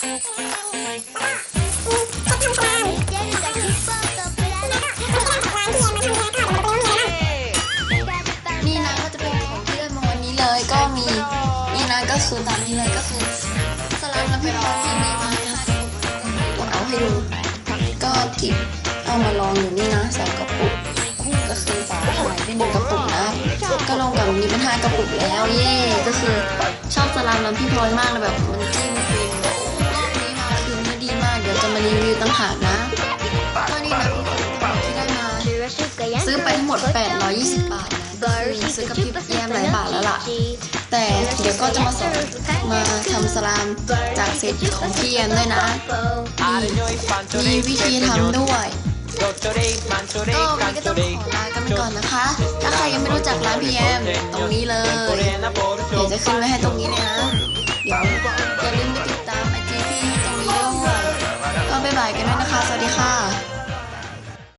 นี่นะก็จะเป็นของที่ได้มาวันนี้เลยก็มีนี่นะก็คือตามนี้เลยก็คือสลัดน้ำพริกปลาที่มีมาให้ผมเอาให้ดูก็จิบเอามาลองอยู่นี่นะสองกระปุกก็คือฝาหายไปหนึ่งกระปุกนะก็ลงกับนี้เป็นห้ากระปุกแล้วเย่ก็คือชอบสลัดน้ำพี่พลอยมากเลยแบบมันจิ้มฟิน จะมารีวิวตั้งหากนะก็นี่นะที่ได้มาซื้อไปทั้งหมด 820 บาทนะก็คือซื้อกับพี่แย้มหลายบาทแล้วล่ะ แต่เดี๋ยวก็จะมาสอนมาทำสลามจากเซตของพี่แยมด้วยนะมีวิธีทำด้วยก็วันนี้ก็ต้องขอลากันไปก่อนนะคะ ถ้าใครยังไม่รู้จักร้านพี่แยมตรงนี้เลย เดี๋ยวจะขึ้นไว้ให้ตรงนี้เลยนะ นะคะ สวัสดีค่ะ